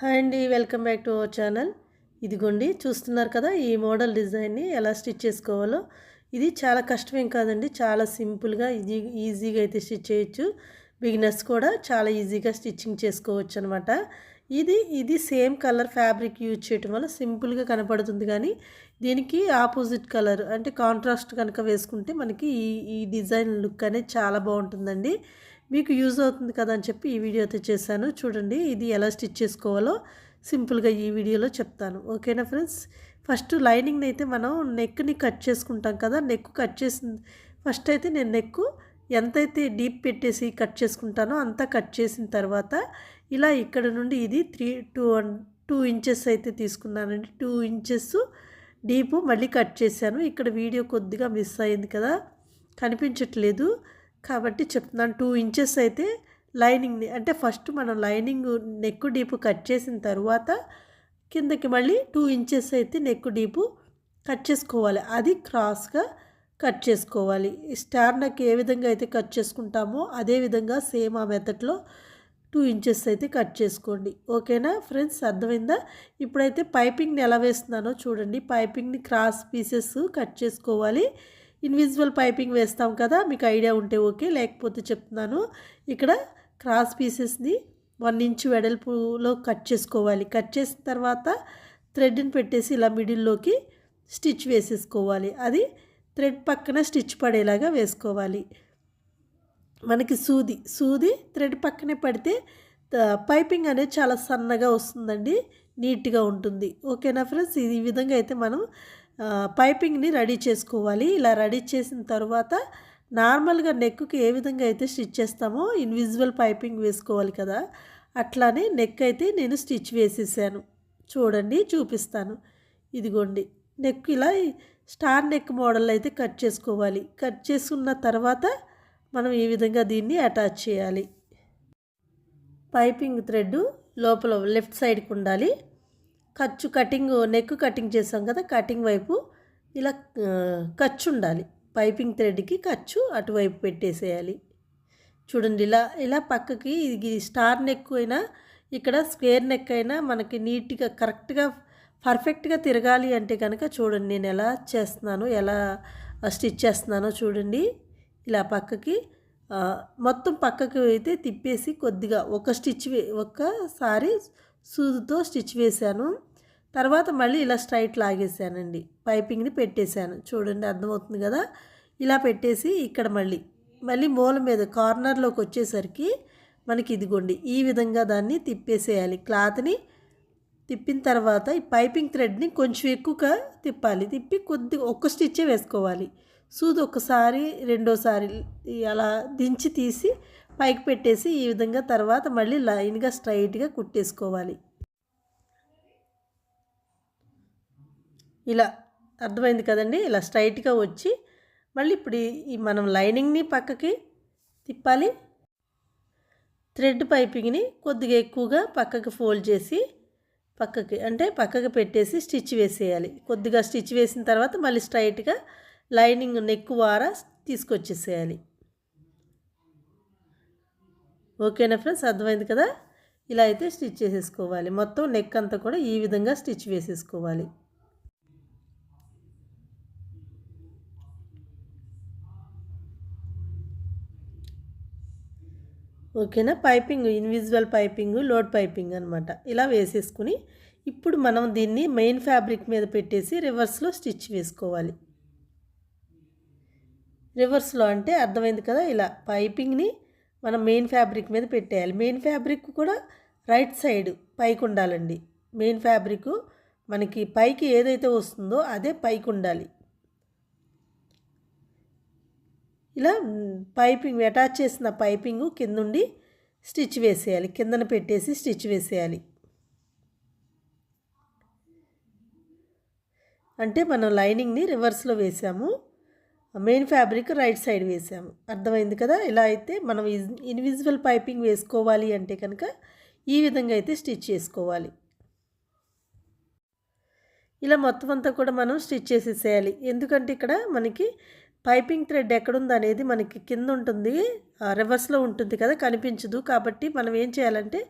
Hi అండి welcome back to our channel. ఇదిగోండి చూస్తున్నారు కదా ఈ మోడల్ డిజైన్ని ఎలా స్టిచ్ చేసుకోవాలో. ఇది చాలా కష్టమేం కాదండి చాలా సింపుల్గా ఈజీ ఈజీగా అయితే స్టిచ్ చేయొచ్చు. బిగినర్స్ కూడా చాలా ఈజీగా స్టిచ్చింగ్ చేసుకోవచ్చు అనమాట ఇది ఇది సేమ్ కలర్ ఫ్యాబ్రిక్ యూజ్ చేయటం వల్ల సింపుల్గా కనపడుతుంది కానీ దీనికి ఆపోజిట్ కలర్ అంటే కాంట్రాస్ట్ కనుక వేసుకుంటే మనకి ఈ ఈ డిజైన్ లుక్ అనేది చాలా బాగుంటుందండి. మీకు యూజ్ అవుతుంది కదా అని చెప్పి ఈ వీడియో అయితే చేశాను. చూడండి ఇది ఎలా స్టిచ్ చేసుకోవాలో సింపుల్గా ఈ వీడియోలో చెప్తాను. ఓకేనా ఫ్రెండ్స్? ఫస్ట్ లైనింగ్ని అయితే మనం నెక్ని కట్ చేసుకుంటాం కదా నెక్ కట్ చేసి ఫస్ట్ అయితే నేను నెక్ ఎంతైతే డీప్ పెట్టేసి కట్ చేసుకుంటానో అంతా కట్ చేసిన తర్వాత ఇలా ఇక్కడ నుండి ఇది త్రీ టూ టూ ఇంచెస్ అయితే తీసుకున్నానండి. టూ ఇంచెస్ డీపు మళ్ళీ కట్ చేశాను. ఇక్కడ వీడియో కొద్దిగా మిస్ అయింది కదా కనిపించట్లేదు. కాబట్టి చెప్తున్నాను. టూ ఇంచెస్ అయితే లైనింగ్ని అంటే ఫస్ట్ మనం లైనింగ్ నెక్ డీపు కట్ చేసిన తర్వాత కిందకి మళ్ళీ టూ ఇంచెస్ అయితే నెక్ డీపు కట్ చేసుకోవాలి. అది క్రాస్గా కట్ చేసుకోవాలి. స్టార్ నెక్ ఏ విధంగా అయితే కట్ చేసుకుంటామో అదే విధంగా సేమ్ ఆ మెథడ్లో టూ ఇంచెస్ అయితే కట్ చేసుకోండి. ఓకేనా ఫ్రెండ్స్? అర్థమైందా? ఇప్పుడైతే పైపింగ్ని ఎలా వేస్తున్నానో చూడండి. పైపింగ్ని క్రాస్ పీసెస్ కట్ చేసుకోవాలి. ఇన్విజిబుల్ పైపింగ్ వేస్తాం కదా మీకు ఐడియా ఉంటే ఓకే లేకపోతే చెప్తున్నాను. ఇక్కడ క్రాస్ పీసెస్ని వన్ ఇంచ్ వెడల్పులో కట్ చేసుకోవాలి. కట్ చేసిన తర్వాత థ్రెడ్ని పెట్టేసి ఇలా మిడిల్లోకి స్టిచ్ వేసేసుకోవాలి. అది థ్రెడ్ పక్కన స్టిచ్ పడేలాగా వేసుకోవాలి. మనకి సూది సూది థ్రెడ్ పక్కనే పడితే పైపింగ్ అనేది చాలా సన్నగా వస్తుందండి నీట్గా ఉంటుంది. ఓకేనా ఫ్రెండ్స్? ఈ విధంగా అయితే మనం పైపింగ్ని రెడీ చేసుకోవాలి. ఇలా రెడీ చేసిన తర్వాత నార్మల్గా నెక్కి ఏ విధంగా అయితే స్టిచ్ చేస్తామో ఇన్విజువల్ పైపింగ్ వేసుకోవాలి కదా అట్లానే నెక్ అయితే నేను స్టిచ్ వేసేసాను. చూడండి చూపిస్తాను. ఇదిగోండి నెక్ ఇలా స్టార్ నెక్ మోడల్ అయితే కట్ చేసుకోవాలి. కట్ చేసుకున్న తర్వాత మనం ఈ విధంగా దీన్ని అటాచ్ చేయాలి. పైపింగ్ థ్రెడ్ లోపల లెఫ్ట్ సైడ్కి ఉండాలి. ఖర్చు కటింగ్ నెక్ కటింగ్ చేసాం కదా కటింగ్ వైపు ఇలా ఖర్చు ఉండాలి. పైపింగ్ థ్రెడ్కి ఖర్చు అటువైపు పెట్టేసేయాలి. చూడండి ఇలా ఇలా పక్కకి ఇది స్టార్ నెక్ అయినా ఇక్కడ స్క్వేర్ నెక్ అయినా మనకి నీట్గా కరెక్ట్గా పర్ఫెక్ట్గా తిరగాలి అంటే కనుక చూడండి నేను ఎలా చేస్తున్నానో ఎలా స్టిచ్ చేస్తున్నానో చూడండి. ఇలా పక్కకి మొత్తం పక్కకి అయితే తిప్పేసి కొద్దిగా ఒక స్టిచ్ ఒకసారి సూదుతో స్టిచ్ వేశాను. తర్వాత మళ్ళీ ఇలా స్ట్రైట్ లాగేసానండి పైపింగ్ని పెట్టేశాను. చూడండి అర్థమవుతుంది కదా? ఇలా పెట్టేసి ఇక్కడ మళ్ళీ మళ్ళీ మూల మీద కార్నర్లోకి వచ్చేసరికి మనకి ఇదిగోండి ఈ విధంగా దాన్ని తిప్పేసేయాలి. క్లాత్ని తిప్పిన తర్వాత ఈ పైపింగ్ థ్రెడ్ని కొంచెం ఎక్కువగా తిప్పాలి. తిప్పి కొద్ది ఒక్క స్టిచ్చే వేసుకోవాలి. సూది ఒకసారి రెండోసారి అలా దించి తీసి పైకి పెట్టేసి ఈ విధంగా తర్వాత మళ్ళీ లైన్గా స్ట్రైట్గా కుట్టేసుకోవాలి. ఇలా అర్థమైంది కదండి? ఇలా స్ట్రైట్గా వచ్చి మళ్ళీ ఇప్పుడు ఈ మనం లైనింగ్ని పక్కకి తిప్పాలి. థ్రెడ్ పైపింగ్ని కొద్దిగా ఎక్కువగా పక్కకి ఫోల్డ్ చేసి పక్కకి అంటే పక్కకి పెట్టేసి స్టిచ్ వేసేయాలి. కొద్దిగా స్టిచ్ వేసిన తర్వాత మళ్ళీ స్ట్రైట్గా లైనింగ్ నెక్ వార తీసుకొచ్చేసేయాలి. ఓకేనా ఫ్రెండ్స్? అర్థమైంది కదా? ఇలా అయితే స్టిచ్ చేసేసుకోవాలి. మొత్తం నెక్ అంతా కూడా ఈ విధంగా స్టిచ్ వేసేసుకోవాలి. ఓకేనా? Piping invisible piping load piping అనమాట ఇలా వేసేసుకుని ఇప్పుడు మనం దీన్ని మెయిన్ ఫ్యాబ్రిక్ మీద పెట్టేసి రివర్స్లో స్టిచ్ వేసుకోవాలి. రివర్స్లో అంటే అర్థమైంది కదా? ఇలా పైపింగ్ని మనం మెయిన్ ఫ్యాబ్రిక్ మీద పెట్టేయాలి. మెయిన్ ఫ్యాబ్రిక్ కూడా రైట్ సైడ్ పైకి ఉండాలండి. మెయిన్ ఫ్యాబ్రిక్ మనకి పైకి ఏదైతే వస్తుందో అదే పైకి ఉండాలి. ఇలా పైపింగ్ అటాచ్ చేసిన పైపింగ్ కిందుండి స్టిచ్ వేసేయాలి. కిందన పెట్టేసి స్టిచ్ వేసేయాలి. అంటే మనం లైనింగ్ని రివర్స్లో వేసాము. మెయిన్ ఫ్యాబ్రిక్ రైట్ సైడ్ వేసాము. అర్థమైంది కదా? ఇలా అయితే మనం ఇన్విజిబుల్ పైపింగ్ వేసుకోవాలి అంటే కనుక ఈ విధంగా అయితే స్టిచ్ చేసుకోవాలి. ఇలా మొత్తం అంతా కూడా మనం స్టిచ్ చేసేసేయాలి. ఎందుకంటే ఇక్కడ మనకి పైపింగ్ థ్రెడ్ ఎక్కడుంది అనేది మనకి కింద ఉంటుంది రివర్స్లో ఉంటుంది కదా కనిపించదు. కాబట్టి మనం ఏం చేయాలంటే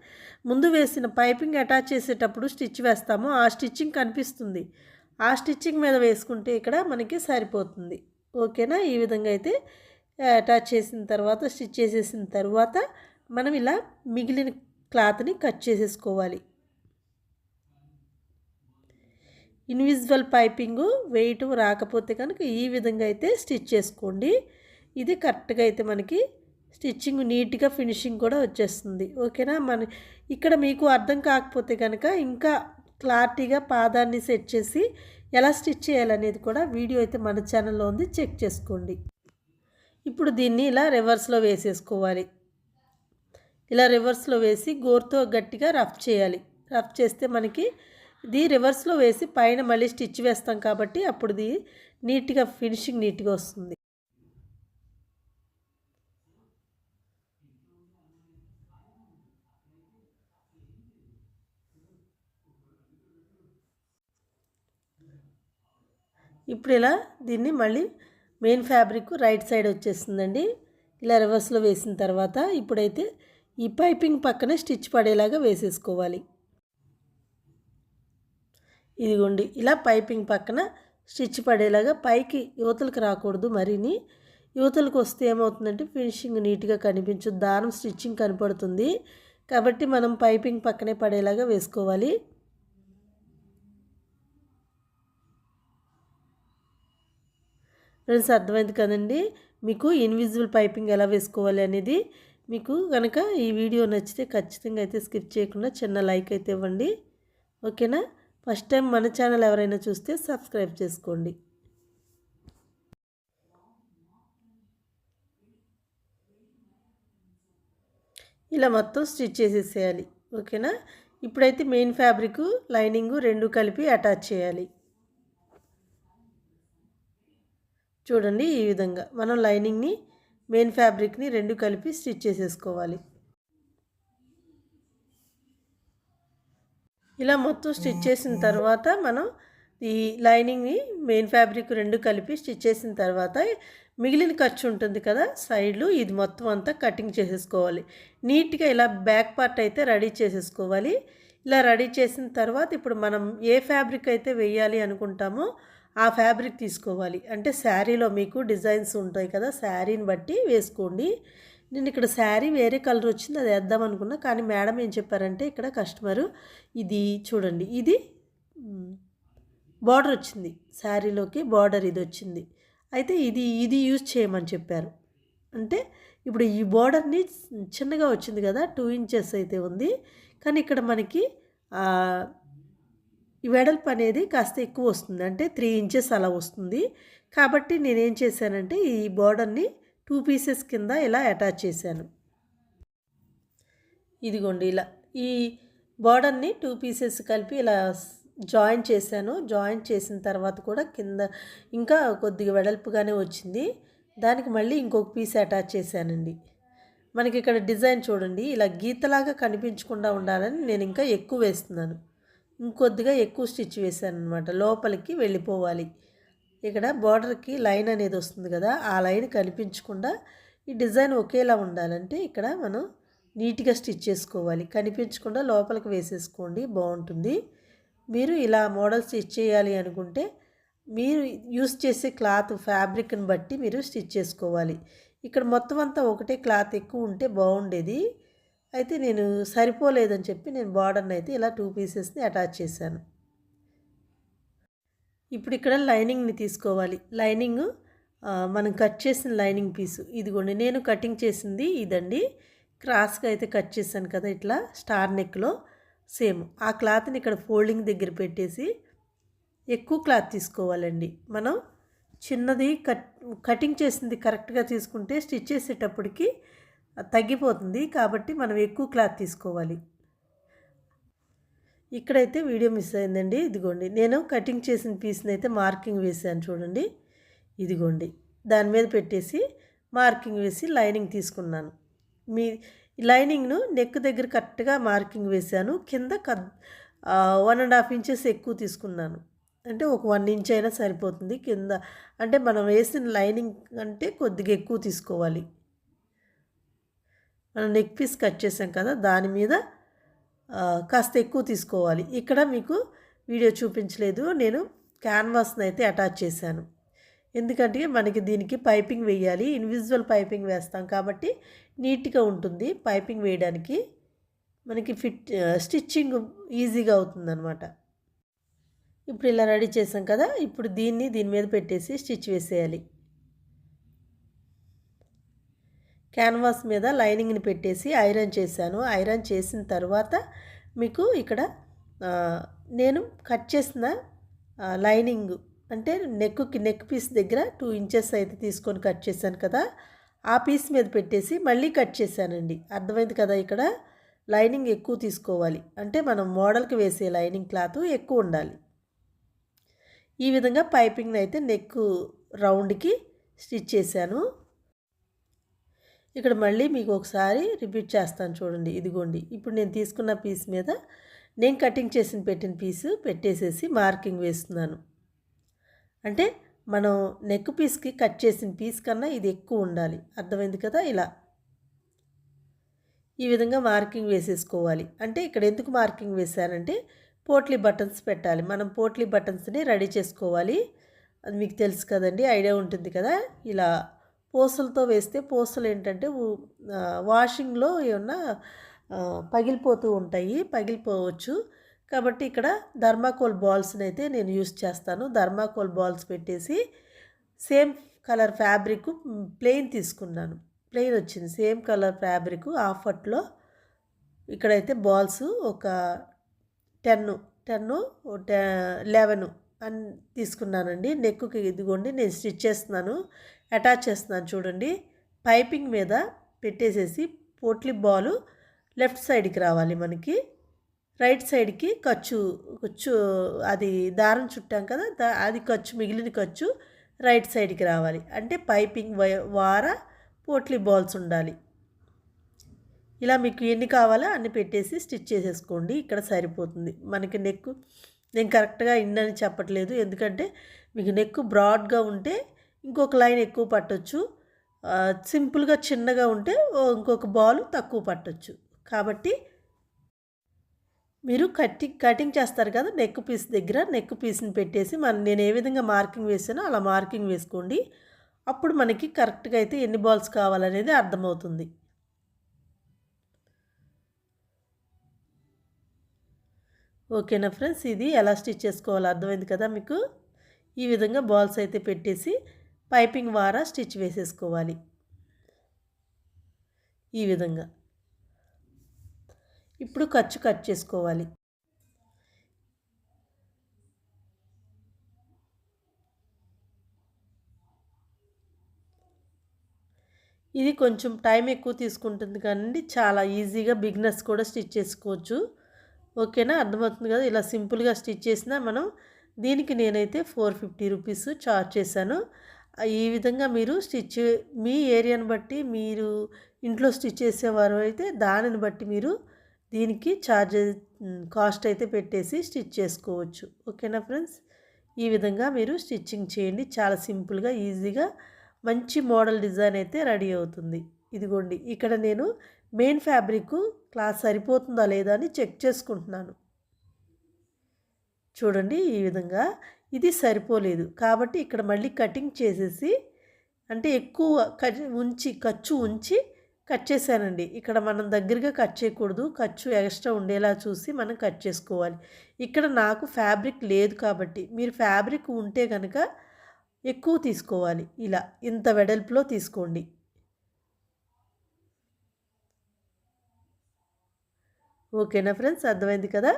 ముందు వేసిన పైపింగ్ అటాచ్ చేసేటప్పుడు స్టిచ్ వేస్తాము. ఆ స్టిచ్చింగ్ కనిపిస్తుంది. ఆ స్టిచ్చింగ్ మీద వేసుకుంటే ఇక్కడ మనకి సరిపోతుంది. ఓకేనా? ఈ విధంగా అయితే అటాచ్ చేసిన తర్వాత స్టిచ్ చేసేసిన తర్వాత మనం ఇలా మిగిలిన క్లాత్ని కట్ చేసేసుకోవాలి. ఇన్విజిబుల్ పైపింగు వెయిట్ రాకపోతే కనుక ఈ విధంగా అయితే స్టిచ్ చేసుకోండి. ఇది కరెక్ట్గా అయితే మనకి స్టిచ్చింగ్ నీట్గా ఫినిషింగ్ కూడా వచ్చేస్తుంది. ఓకేనా? మన ఇక్కడ మీకు అర్థం కాకపోతే కనుక ఇంకా క్లారిటీగా పాదాన్ని సెట్ చేసి ఎలా స్టిచ్ చేయాలనేది కూడా వీడియో అయితే మన ఛానల్లో ఉంది చెక్ చేసుకోండి. ఇప్పుడు దీన్ని ఇలా రివర్స్లో వేసేసుకోవాలి. ఇలా రివర్స్లో వేసి గోరుతో గట్టిగా రఫ్ చేయాలి. రఫ్ చేస్తే మనకి ఇది రివర్స్లో వేసి పైన మళ్ళీ స్టిచ్ వేస్తాం కాబట్టి అప్పుడు ఇది నీట్గా ఫినిషింగ్ నీట్గా వస్తుంది. ఇప్పుడు ఇలా దీన్ని మళ్ళీ మెయిన్ ఫ్యాబ్రిక్ రైట్ సైడ్ వచ్చేస్తుందండి. ఇలా రివర్స్లో వేసిన తర్వాత ఇప్పుడైతే ఈ పైపింగ్ పక్కనే స్టిచ్ పడేలాగా వేసేసుకోవాలి. ఇదిగోండి ఇలా పైపింగ్ పక్కన స్టిచ్ పడేలాగా పైకి యువతలకు రాకూడదు మరిని. యువతలకు వస్తే ఏమవుతుందంటే ఫినిషింగ్ నీట్గా కనిపించదు దారం స్టిచ్చింగ్ కనపడుతుంది. కాబట్టి మనం పైపింగ్ పక్కనే పడేలాగా వేసుకోవాలి. ఫ్రెండ్స్ అర్థమైంది కదండి? మీకు ఇన్విజిబుల్ పైపింగ్ ఎలా వేసుకోవాలి అనేది మీకు కనుక ఈ వీడియో నచ్చితే ఖచ్చితంగా అయితే స్కిప్ చేయకుండా చిన్న లైక్ అయితే ఇవ్వండి. ఓకేనా? ఫస్ట్ టైం మన ఛానల్ ఎవరైనా చూస్తే సబ్స్క్రైబ్ చేసుకోండి. ఇలా మొత్తం స్టిచ్ చేసేసేయాలి. ఓకేనా? ఇప్పుడైతే మెయిన్ ఫ్యాబ్రిక్ లైనింగు రెండు కలిపి అటాచ్ చేయాలి. చూడండి ఈ విధంగా మనం లైనింగ్ని మెయిన్ ఫ్యాబ్రిక్ని రెండు కలిపి స్టిచ్ చేసేసుకోవాలి. ఇలా మొత్తం స్టిచ్ చేసిన తర్వాత మనం ఈ లైనింగ్ని మెయిన్ ఫ్యాబ్రిక్ రెండు కలిపి స్టిచ్ చేసిన తర్వాత మిగిలిన ఖర్చు ఉంటుంది కదా సైడ్లు ఇది మొత్తం అంతా కటింగ్ చేసేసుకోవాలి. నీట్గా ఇలా బ్యాక్ పార్ట్ అయితే రెడీ చేసేసుకోవాలి. ఇలా రెడీ చేసిన తర్వాత ఇప్పుడు మనం ఏ ఫ్యాబ్రిక్ అయితే వేయాలి అనుకుంటామో ఆ ఫ్యాబ్రిక్ తీసుకోవాలి. అంటే శారీలో మీకు డిజైన్స్ ఉంటాయి కదా శారీని బట్టి వేసుకోండి. నేను ఇక్కడ శారీ వేరే కలర్ వచ్చింది అది వేద్దాం అనుకున్నా కానీ మేడం ఏం చెప్పారంటే ఇక్కడ కస్టమరు ఇది చూడండి ఇది బార్డర్ వచ్చింది. శారీలోకి బార్డర్ ఇది వచ్చింది. అయితే ఇది ఇది యూజ్ చేయమని చెప్పారు. అంటే ఇప్పుడు ఈ బార్డర్ని చిన్నగా వచ్చింది కదా టూ ఇంచెస్ అయితే ఉంది. కానీ ఇక్కడ మనకి ఈ వెడల్పు అనేది కాస్త ఎక్కువ వస్తుంది. అంటే త్రీ ఇంచెస్ అలా వస్తుంది. కాబట్టి నేనేం చేశానంటే ఈ బోర్డర్ని టూ పీసెస్ కింద ఇలా అటాచ్ చేశాను. ఇదిగోండి ఇలా. ఈ బోర్డర్ని టూ పీసెస్ కలిపి ఇలా జాయిన్ చేశాను. జాయిన్ చేసిన తర్వాత కూడా కింద ఇంకా కొద్దిగా వెడల్పుగానే వచ్చింది. దానికి మళ్ళీ ఇంకొక పీస్ అటాచ్ చేశానండి. మనకి ఇక్కడ డిజైన్ చూడండి. ఇలా గీతలాగా కనిపించకుండా ఉండాలని నేను ఇంకా ఎక్కువ వేస్తున్నాను. ఇంకొద్దిగా ఎక్కువ స్టిచ్ వేసాను అనమాట లోపలికి వెళ్ళిపోవాలి. ఇక్కడ బార్డర్కి లైన్ అనేది వస్తుంది కదా ఆ లైన్ కనిపించకుండా ఈ డిజైన్ ఒకేలా ఉండాలంటే ఇక్కడ మనం నీట్గా స్టిచ్ చేసుకోవాలి. కనిపించకుండా లోపలికి వేసేసుకోండి బాగుంటుంది. మీరు ఇలా మోడల్ స్టిచ్ చేయాలి అనుకుంటే మీరు యూస్ చేసే క్లాత్ ఫ్యాబ్రిక్ని బట్టి మీరు స్టిచ్ చేసుకోవాలి. ఇక్కడ మొత్తం అంతా ఒకటే క్లాత్ ఎక్కువ ఉంటే బాగుండేది. అయితే నేను సరిపోలేదని చెప్పి నేను బార్డర్ని అయితే ఇలా టూ పీసెస్ని అటాచ్ చేశాను. ఇప్పుడు ఇక్కడ లైనింగ్ని తీసుకోవాలి. లైనింగ్ మనం కట్ చేసిన లైనింగ్ పీసు. ఇదిగోండి నేను కటింగ్ చేసింది ఇదండి. క్రాస్గా అయితే కట్ చేశాను కదా ఇట్లా స్టార్ నెక్లో సేమ్. ఆ క్లాత్ని ఇక్కడ ఫోల్డింగ్ దగ్గర పెట్టేసి ఎక్కువ క్లాత్ తీసుకోవాలండి. మనం చిన్నది కట్ కటింగ్ చేసింది కరెక్ట్గా తీసుకుంటే స్టిచ్ చేసేటప్పటికి తగ్గిపోతుంది కాబట్టి మనం ఎక్కువ క్లాత్ తీసుకోవాలి. ఇక్కడైతే వీడియో మిస్ అయిందండి. ఇదిగోండి నేను కటింగ్ చేసిన పీస్ని అయితే మార్కింగ్ వేసాను చూడండి. ఇదిగోండి దాని మీద పెట్టేసి మార్కింగ్ వేసి లైనింగ్ తీసుకున్నాను. మీ లైనింగ్ను నెక్ దగ్గర కరెక్ట్గా మార్కింగ్ వేశాను. కింద వన్ అండ్ హాఫ్ ఇంచెస్ ఎక్కువ తీసుకున్నాను. అంటే ఒక వన్ ఇంచ్ అయినా సరిపోతుంది. కింద అంటే మనం వేసిన లైనింగ్ అంటే కొద్దిగా ఎక్కువ తీసుకోవాలి. మనం నెక్ పీస్ కట్ చేసాం కదా దాని మీద కాస్త ఎక్కువ తీసుకోవాలి. ఇక్కడ మీకు వీడియో చూపించలేదు. నేను క్యాన్వాస్ని అయితే అటాచ్ చేశాను. ఎందుకంటే మనకి దీనికి పైపింగ్ వేయాలి. ఇన్విజువల్ పైపింగ్ వేస్తాం కాబట్టి నీట్గా ఉంటుంది పైపింగ్ వేయడానికి. మనకి ఫిట్ స్టిచ్చింగ్ ఈజీగా అవుతుందన్నమాట. ఇప్పుడు ఇలా రెడీ చేసాం కదా ఇప్పుడు దీన్ని దీని మీద పెట్టేసి స్టిచ్ వేసేయాలి. క్యాన్వాస్ మీద లైనింగ్ని పెట్టేసి ఐరన్ చేశాను. ఐరన్ చేసిన తర్వాత మీకు ఇక్కడ నేను కట్ చేసిన లైనింగ్ అంటే నెక్కి నెక్ పీస్ దగ్గర టూ ఇంచెస్ అయితే తీసుకొని కట్ చేశాను కదా ఆ పీస్ మీద పెట్టేసి మళ్ళీ కట్ చేశానండి. అర్థమైంది కదా ఇక్కడ? లైనింగ్ ఎక్కువ తీసుకోవాలి. అంటే మనం మోడల్కి వేసే లైనింగ్ క్లాత్ ఎక్కువ ఉండాలి. ఈ విధంగా పైపింగ్ని అయితే నెక్ రౌండ్కి స్టిచ్ చేశాను. ఇక్కడ మళ్ళీ మీకు ఒకసారి రిపీట్ చేస్తాను చూడండి ఇదిగోండి. ఇప్పుడు నేను తీసుకున్న పీస్ మీద నేను కటింగ్ చేసిన పెట్టిన పీసు పెట్టేసేసి మార్కింగ్ వేస్తున్నాను. అంటే మనం నెక్ పీస్కి కట్ చేసిన పీస్ కన్నా ఇది ఎక్కువ ఉండాలి. అర్థమైంది కదా ఇలా? ఈ విధంగా మార్కింగ్ వేసేసుకోవాలి. అంటే ఇక్కడ ఎందుకు మార్కింగ్ వేశానంటే పోట్లీ బటన్స్ పెట్టాలి. మనం పోట్లీ బటన్స్ని రెడీ చేసుకోవాలి. అది మీకు తెలుసు కదండి ఐడియా ఉంటుంది కదా? ఇలా పూసలతో వేస్తే పూసలు ఏంటంటే వాషింగ్లో ఏమన్నా పగిలిపోతూ ఉంటాయి పగిలిపోవచ్చు. కాబట్టి ఇక్కడ ధర్మాకోల్ బాల్స్ని అయితే నేను యూస్ చేస్తాను. ధర్మాకోల్ బాల్స్ పెట్టేసి సేమ్ కలర్ ఫ్యాబ్రిక్ ప్లెయిన్ తీసుకున్నాను. ప్లెయిన్ వచ్చింది. సేమ్ కలర్ ఫ్యాబ్రిక్ ఆఫర్లో ఇక్కడైతే బాల్స్ ఒక టెన్ టెన్ లెవెన్ అని తీసుకున్నానండి. నెక్కుకి ఇదిగోండి నేను స్టిచ్ చేస్తున్నాను. అటాచ్ చేస్తున్నాను చూడండి. పైపింగ్ మీద పెట్టేసేసి పోట్లీ బాల్ లెఫ్ట్ సైడ్కి రావాలి మనకి. రైట్ సైడ్కి ఖర్చు ఖర్చు అది దారం చుట్టాం కదా అది ఖర్చు మిగిలిన ఖర్చు రైట్ సైడ్కి రావాలి. అంటే పైపింగ్ వార పోట్లీ బాల్స్ ఉండాలి. ఇలా మీకు ఎన్ని కావాలో అన్ని పెట్టేసి స్టిచ్ చేసేసుకోండి. ఇక్కడ సరిపోతుంది. మనకి నెక్ నేను కరెక్ట్గా ఇన్నని చెప్పట్లేదు. ఎందుకంటే మీకు నెక్ బ్రాడ్గా ఉంటే ఇంకొక లైన్ ఎక్కువ పట్టొచ్చు. సింపుల్గా చిన్నగా ఉంటే ఇంకొక బాల్ తక్కువ పట్టొచ్చు. కాబట్టి మీరు కటింగ్ కటింగ్ చేస్తారు కదా నెక్ పీస్ దగ్గర నెక్ పీస్ని పెట్టేసి మన నేను ఏ విధంగా మార్కింగ్ వేసానో అలా మార్కింగ్ వేసుకోండి. అప్పుడు మనకి కరెక్ట్గా అయితే ఎన్ని బాల్స్ కావాలనేది అర్థమవుతుంది. ఓకేనా ఫ్రెండ్స్? ఇది ఎలా స్టిచ్ చేసుకోవాలో అర్థమైంది కదా మీకు? ఈ విధంగా బాల్స్ అయితే పెట్టేసి పైపింగ్ ద్వారా స్టిచ్ వేసేసుకోవాలి. ఈ విధంగా. ఇప్పుడు ఖర్చు కట్ చేసుకోవాలి. ఇది కొంచెం టైం ఎక్కువ తీసుకుంటుంది కానీ చాలా ఈజీగా బిగినర్స్ కూడా స్టిచ్ చేసుకోవచ్చు. ఓకేనా? అర్థమవుతుంది కదా? ఇలా సింపుల్గా స్టిచ్ చేసినా మనం దీనికి నేనైతే ఫోర్ ఫిఫ్టీ రూపీస్ చార్జ్ చేశాను. ఈ విధంగా మీరు స్టిచ్ మీ ఏరియాని బట్టి మీరు ఇంట్లో స్టిచ్ చేసేవారు అయితే దానిని బట్టి మీరు దీనికి ఛార్జ్ కాస్ట్ అయితే పెట్టేసి స్టిచ్ చేసుకోవచ్చు. ఓకేనా ఫ్రెండ్స్? ఈ విధంగా మీరు స్టిచ్చింగ్ చేయండి. చాలా సింపుల్గా ఈజీగా మంచి మోడల్ డిజైన్ అయితే రెడీ అవుతుంది. ఇదిగోండి ఇక్కడ నేను మెయిన్ ఫ్యాబ్రిక్ క్లాత్ సరిపోతుందా లేదా అని చెక్ చేసుకుంటున్నాను. చూడండి ఈ విధంగా ఇది సరిపోలేదు. కాబట్టి ఇక్కడ మళ్ళీ కటింగ్ చేసేసి అంటే ఎక్కువ ఉంచి ఖర్చు ఉంచి కట్ చేశానండి. ఇక్కడ మనం దగ్గరగా కట్ చేయకూడదు. ఖర్చు ఎక్స్ట్రా ఉండేలా చూసి మనం కట్ చేసుకోవాలి. ఇక్కడ నాకు ఫ్యాబ్రిక్ లేదు కాబట్టి మీరు ఫ్యాబ్రిక్ ఉంటే కనుక ఎక్కువ తీసుకోవాలి. ఇలా ఇంత వెడల్పులో తీసుకోండి. ఓకేనా ఫ్రెండ్స్? అర్థమైంది కదా?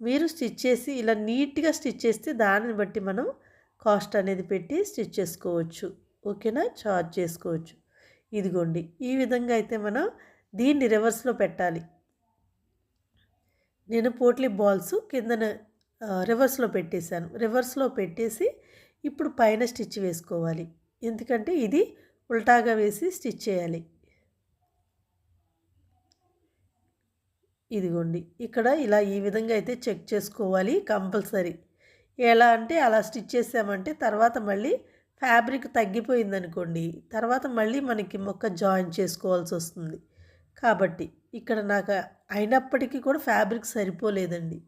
మీరు స్టిచ్ చేసి ఇలా నీట్గా స్టిచ్ చేస్తే దానిని బట్టి మనం కాస్ట్ అనేది పెట్టి స్టిచ్ చేసుకోవచ్చు. ఓకేనా? చార్జ్ చేసుకోవచ్చు. ఇదిగోండి. ఈ విధంగా అయితే మనం దీన్ని రివర్స్లో పెట్టాలి. నేను పోట్లీ బాల్స్ కిందన రివర్స్లో పెట్టేశాను. రివర్స్లో పెట్టేసి ఇప్పుడు పైన స్టిచ్ వేసుకోవాలి. ఎందుకంటే ఇది ఉల్టాగా వేసి స్టిచ్ చేయాలి. ఇదిగోండి ఇక్కడ ఇలా ఈ విధంగా అయితే చెక్ చేసుకోవాలి కంపల్సరీ. ఎలా అంటే అలా స్టిచ్ చేసామంటే తర్వాత మళ్ళీ ఫ్యాబ్రిక్ తగ్గిపోయిందనుకోండి తర్వాత మళ్ళీ మనకి మొక్క జాయిన్ చేసుకోవాల్సి వస్తుంది. కాబట్టి ఇక్కడ నాకు అయినప్పటికీ కూడా ఫ్యాబ్రిక్ సరిపోలేదండి.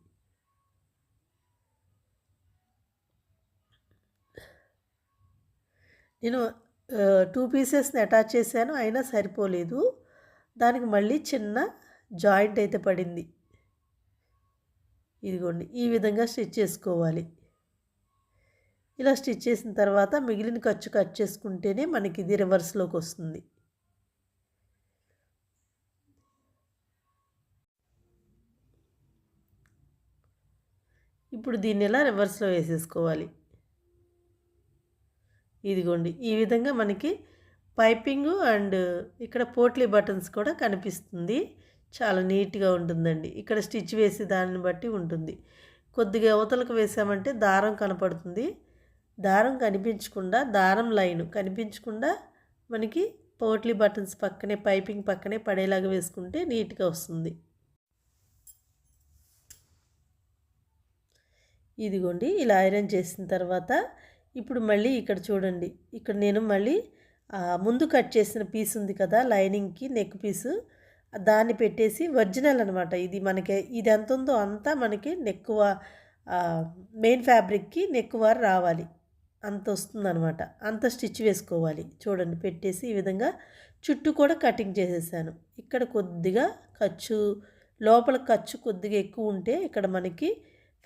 నేను టూ పీసెస్ని అటాచ్ చేశాను అయినా సరిపోలేదు. దానికి మళ్ళీ చిన్న జాయింట్ అయితే పడింది. ఇదిగోండి ఈ విధంగా స్టిచ్ చేసుకోవాలి. ఇలా స్టిచ్ చేసిన తర్వాత మిగిలిన ఖర్చు కట్ చేసుకుంటేనే మనకి ఇది రివర్స్లోకి వస్తుంది. ఇప్పుడు దీన్ని ఎలా రివర్స్లో వేసేసుకోవాలి? ఇదిగోండి ఈ విధంగా మనకి పైపింగ్ అండ్ ఇక్కడ పోట్లీ బటన్స్ కూడా కనిపిస్తుంది. చాలా నీట్గా ఉంటుందండి. ఇక్కడ స్టిచ్ వేసి దాన్ని బట్టి ఉంటుంది. కొద్దిగా అవతలకు వేసామంటే దారం కనపడుతుంది. దారం కనిపించకుండా దారం లైన్ కనిపించకుండా మనకి పోట్లీ బటన్స్ పక్కనే పైపింగ్ పక్కనే పడేలాగా వేసుకుంటే నీట్గా వస్తుంది. ఇదిగోండి ఇలా ఐరన్ చేసిన తర్వాత ఇప్పుడు మళ్ళీ ఇక్కడ చూడండి. ఇక్కడ నేను మళ్ళీ ముందు కట్ చేసిన పీస్ ఉంది కదా లైనింగ్కి నెక్ పీసు దాన్ని పెట్టేసి ఒరిజినల్ అనమాట ఇది మనకి ఇది ఎంత ఉందో అంతా మనకి నెక్కువ మెయిన్ ఫ్యాబ్రిక్కి నెక్కువ రావాలి. అంత వస్తుందనమాట అంత స్టిచ్ వేసుకోవాలి. చూడండి పెట్టేసి ఈ విధంగా చుట్టూ కూడా కటింగ్ చేసేసాను. ఇక్కడ కొద్దిగా ఖర్చు లోపల ఖర్చు కొద్దిగా ఎక్కువ ఉంటే ఇక్కడ మనకి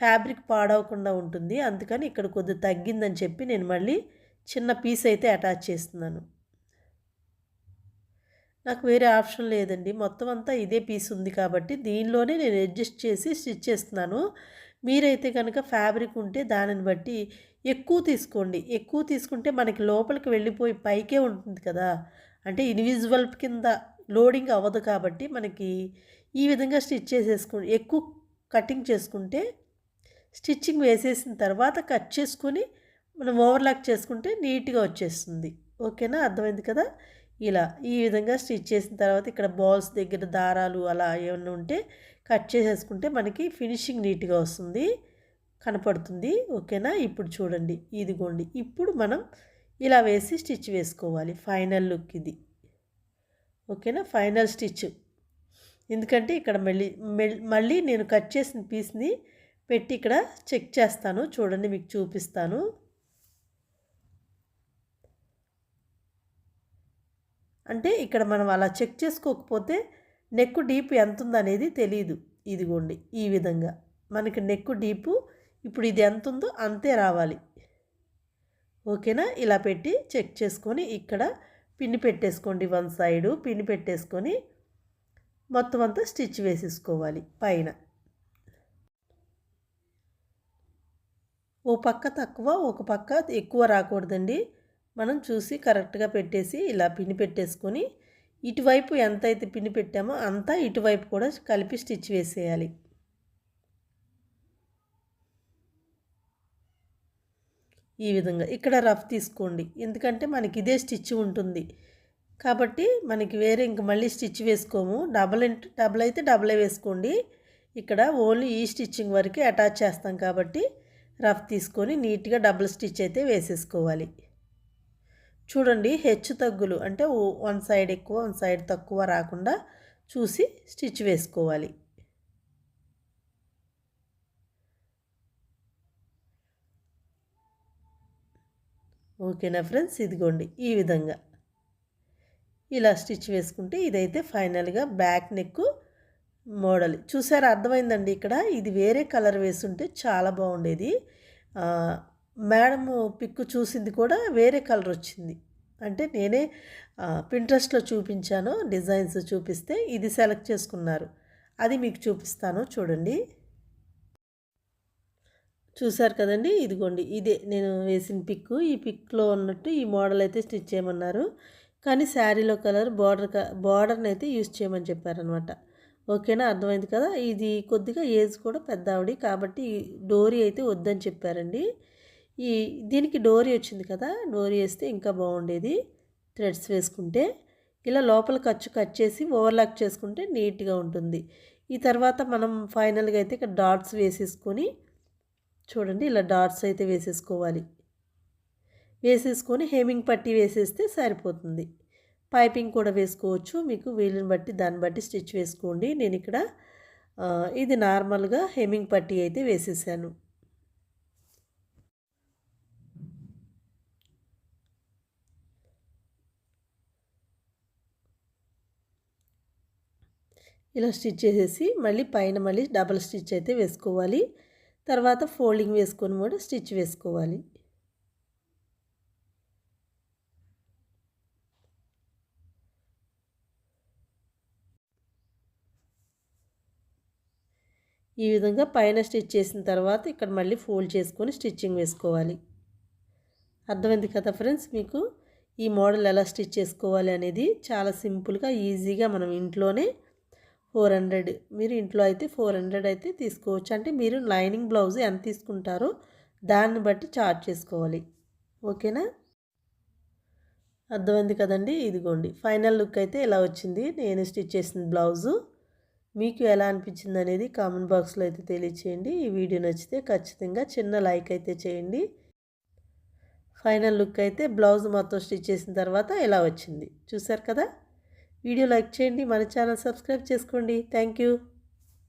ఫ్యాబ్రిక్ పాడవకుండా ఉంటుంది. అందుకని ఇక్కడ కొద్దిగా తగ్గిందని చెప్పి నేను మళ్ళీ చిన్న పీస్ అయితే అటాచ్ చేస్తున్నాను. నాకు వేరే ఆప్షన్ లేదండి. మొత్తం అంతా ఇదే పీస్ ఉంది కాబట్టి దీనిలోనే నేను అడ్జస్ట్ చేసి స్టిచ్ చేస్తున్నాను. మీరైతే కనుక ఫ్యాబ్రిక్ ఉంటే దానిని బట్టి ఎక్కువ తీసుకోండి. ఎక్కువ తీసుకుంటే మనకి లోపలికి వెళ్ళిపోయి పైకే ఉంటుంది కదా. అంటే ఇన్విజువల్ కింద లోడింగ్ అవ్వదు కాబట్టి మనకి ఈ విధంగా స్టిచ్ చేసేసుకుని ఎక్కువ కటింగ్ చేసుకుంటే స్టిచ్చింగ్ వేసేసిన తర్వాత కట్ చేసుకొని మనం ఓవర్లాక్ చేసుకుంటే నీట్గా వచ్చేస్తుంది. ఓకేనా? అర్థమైంది కదా? ఇలా ఈ విధంగా స్టిచ్ చేసిన తర్వాత ఇక్కడ బాల్స్ దగ్గర దారాలు అలా ఏమైనా ఉంటే కట్ చేసేసుకుంటే మనకి ఫినిషింగ్ నీట్గా వస్తుంది కనపడుతుంది. ఓకేనా? ఇప్పుడు చూడండి ఇదిగోండి. ఇప్పుడు మనం ఇలా వేసి స్టిచ్ వేసుకోవాలి ఫైనల్ లుక్ ఇది. ఓకేనా? Final stitch. ఎందుకంటే ఇక్కడ మళ్ళీ మళ్ళీ నేను కట్ చేసిన పీస్ని పెట్టి ఇక్కడ చెక్ చేస్తాను. చూడండి మీకు చూపిస్తాను. అంటే ఇక్కడ మనం అలా చెక్ చేసుకోకపోతే నెక్ డీప్ ఎంత ఉందనేది తెలియదు ఇదిగోండి ఈ విధంగా. మనకి నెక్ డీపు ఇప్పుడు ఇది ఎంత ఉందో అంతే రావాలి. ఓకేనా? ఇలా పెట్టి చెక్ చేసుకొని ఇక్కడ పిన్ని పెట్టేసుకోండి వన్ సైడు పిన్ని పెట్టేసుకొని మొత్తం అంతా స్టిచ్ వేసేసుకోవాలి పైన. ఓ పక్క తక్కువ ఒక పక్క ఎక్కువ రాకూడదండి. మనం చూసి కరెక్ట్గా పెట్టేసి ఇలా పిన్ని పెట్టేసుకొని ఇటువైపు ఎంత అయితే పిన్ని పెట్టామో అంతా ఇటువైపు కూడా కలిపి స్టిచ్ వేసేయాలి. ఈ విధంగా ఇక్కడ రఫ్ తీసుకోండి. ఎందుకంటే మనకి ఇదే స్టిచ్ ఉంటుంది. కాబట్టి మనకి వేరే ఇంక మళ్ళీ స్టిచ్ వేసుకోము. డబల్ డబల్ అయితే డబలే వేసుకోండి. ఇక్కడ ఓన్లీ ఈ స్టిచ్చింగ్ వరకే అటాచ్ చేస్తాం కాబట్టి రఫ్ తీసుకొని నీట్గా డబుల్ స్టిచ్ అయితే వేసేసుకోవాలి. చూడండి హెచ్చు తగ్గులు అంటే వన్ సైడ్ ఎక్కువ వన్ సైడ్ తక్కువ రాకుండా చూసి స్టిచ్ వేసుకోవాలి. ఓకేనా ఫ్రెండ్స్? ఇదిగోండి ఈ విధంగా. ఇలా స్టిచ్ వేసుకుంటే ఇదైతే ఫైనల్గా బ్యాక్ నెక్ మోడల్. చూసారా? అర్థమైందండి ఇక్కడ. ఇది వేరే కలర్ వేసుంటే చాలా బాగుండేది. మేడము పిక్ చూసింది కూడా వేరే కలర్ వచ్చింది. అంటే నేనే పింట్రెస్ట్లో చూపించాను డిజైన్స్ చూపిస్తే ఇది సెలెక్ట్ చేసుకున్నారు. అది మీకు చూపిస్తాను చూడండి. చూసారు కదండి? ఇదిగోండి ఇదే నేను వేసిన పిక్ ఈ పిక్లో ఉన్నట్టు ఈ మోడల్ అయితే స్టిచ్ చేయమన్నారు. కానీ శారీలో కలర్ బార్డర్ బార్డర్ని అయితే యూస్ చేయమని చెప్పారనమాట ఓకేనా? అర్థమైంది కదా? ఇది కొద్దిగా ఏజ్ కూడా పెద్ద ఆవిడ కాబట్టి డోరీ అయితే వద్దని చెప్పారండి. ఈ దీనికి డోరీ వచ్చింది కదా డోరీ వేస్తే ఇంకా బాగుండేది. థ్రెడ్స్ వేసుకుంటే ఇలా లోపల ఖర్చు కట్ చేసి ఓవర్లాక్ చేసుకుంటే నీట్గా ఉంటుంది. ఈ తర్వాత మనం ఫైనల్గా అయితే ఇక్కడ డాట్స్ వేసేసుకొని చూడండి ఇలా డాట్స్ అయితే వేసేసుకోవాలి. వేసేసుకొని హేమింగ్ పట్టి వేసేస్తే సరిపోతుంది. పైపింగ్ కూడా వేసుకోవచ్చు. మీకు వీలుని బట్టి దాన్ని బట్టి స్టిచ్ వేసుకోండి. నేను ఇక్కడ ఇది నార్మల్గా హెమింగ్ పట్టి అయితే వేసేసాను. ఇలా స్టిచ్ చేసేసి మళ్ళీ పైన మళ్ళీ డబల్ స్టిచ్ అయితే వేసుకోవాలి. తర్వాత ఫోల్డింగ్ వేసుకొని కూడా స్టిచ్ వేసుకోవాలి. ఈ విధంగా పైన స్టిచ్ చేసిన తర్వాత ఇక్కడ మళ్ళీ ఫోల్డ్ చేసుకొని స్టిచ్చింగ్ వేసుకోవాలి. అర్థమైంది కదా ఫ్రెండ్స్ మీకు? ఈ మోడల్ ఎలా స్టిచ్ చేసుకోవాలి అనేది చాలా సింపుల్గా ఈజీగా మనం ఇంట్లోనే ఫోర్ హండ్రెడ్. మీరు ఇంట్లో అయితే ఫోర్ హండ్రెడ్ అయితే తీసుకోవచ్చు. అంటే మీరు లైనింగ్ బ్లౌజ్ ఎంత తీసుకుంటారో దాన్ని బట్టి చార్జ్ చేసుకోవాలి. ఓకేనా? అర్థమైంది కదండి? ఇదిగోండి. ఫైనల్ లుక్ అయితే ఇలా వచ్చింది? నేను స్టిచ్ చేసిన బ్లౌజు. మీకు ఎలా అనిపించింది అనేది కామెంట్ బాక్స్లో అయితే తెలియచేయండి. ఈ వీడియో నచ్చితే ఖచ్చితంగా చిన్న లైక్ అయితే చేయండి. ఫైనల్ లుక్ అయితే బ్లౌజ్ మొత్తం స్టిచ్ చేసిన తర్వాత ఇలా వచ్చింది? చూసారు కదా? వీడియో లైక్ చేయండి మన ఛానల్ సబ్స్క్రైబ్ చేసుకోండి. Thank you.